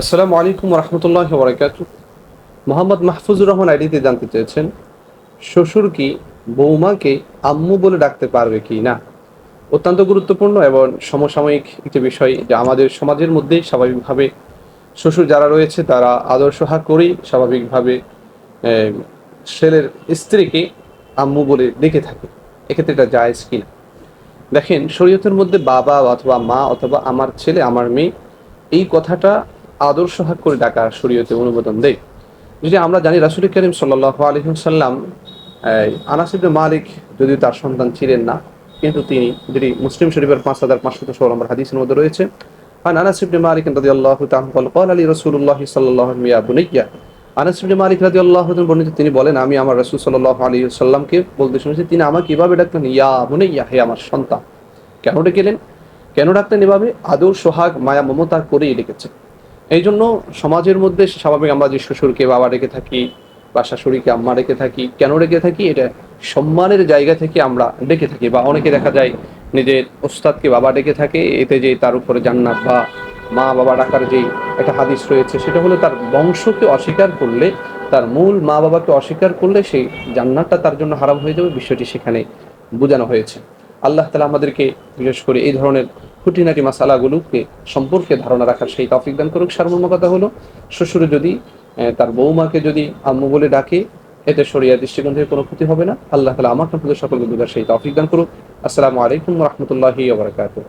আসসালামু আলাইকুম রহমতুল্লাহ বরকাত মোহাম্মদ মাহফুজুর রহমান আইডিতে জানতে চেয়েছেন, শ্বশুর কি বৌমাকে আম্মু বলে ডাকতে পারবে কি না? অত্যন্ত গুরুত্বপূর্ণ এবং সমসাময়িক একটি বিষয় যে আমাদের সমাজের মধ্যেই স্বাভাবিকভাবে শ্বশুর যারা রয়েছে তারা আদর্শ হাক করেই স্বাভাবিকভাবে ছেলের স্ত্রীকে আম্মু বলে ডেকে থাকে। এক্ষেত্রে এটা জায়েজ কিনা দেখেন, শরীয়তের মধ্যে বাবা অথবা মা অথবা আমার ছেলে, আমার মেয়ে, এই কথাটা আদর্শ হাক করে ডাকা শরীয়তে অনুমোদন দেয়। যদি আমরা জানি রাসুল করিম সাল্লাহ আলহিমসাল্লাম আনাসিবনে মালিক যদি তার সন্তান ছিলেন না, কিন্তু তিনি যেটি মুসলিম শরীফের পাঁচ হাজার পাঁচশত ষোলো নম্বর হাদিসের মধ্যে রয়েছে আর আনাসিবনে মালিক রাজি আল্লাহ আলী রসুল্লাহ সাল্লাহ মিয়া বুনিয়া আনাসিবনে মালিক রাজি আল্লাহ বর্ণিত তিনি বলেন, আমি আমার রসুল সাল্লাহ আলী সাল্লামকে বলতে শুনেছি, তিনি আমাকে এভাবে ডাকলেন, ইয়া বুনিয়া হে আমার সন্তান। কেন ডেকেলেন? কেন ডাকলেন এভাবে? আদৌ সোহাগ মায়া মমতা করেই ডেকেছেন। এই জন্য সমাজের মধ্যে স্বাভাবিক আমরা যে শ্বশুরকে বাবা ডেকে থাকি বা শাশুড়িকে আম্মা ডেকে থাকি, কেন ডেকে থাকি? এটা সম্মানের জায়গা থেকে আমরা ডেকে থাকি বা অনেকে দেখা যায় নিজের ওস্তাদকে বাবা ডেকে থাকে, এতে যে তার উপরে জান্নাত বা মা বাবা ডাকার যে একটা হাদিস রয়েছে, সেটা হলো তার বংশকে অস্বীকার করলে, তার মূল মা বাবাকে অস্বীকার করলে সেই জান্নাতটা তার জন্য হারাম হয়ে যাবে। বিষয়টি সেখানে বোঝানো হয়েছে। আল্লাহ তালা আমাদেরকে বিশেষ করে এই ধরনের খুঁটিনাটি মাসালাগুলোকে সম্পর্কে ধারণা রাখার সেই তফিক দান করুক। সারমর্ম কথা হলো, শ্বশুরে যদি তার বৌমাকে যদি আম্মু বলে ডাকে, এতে শরিয়া দৃষ্টিকোণ থেকে কোনো ক্ষতি হবে না। আল্লাহ তালা আমার সম্পর্কে সকলকে দুধার সেই তফিক দান করুক। আসসালামু আলাইকুম রহমতুল্লাহি ওবরাকাতুহ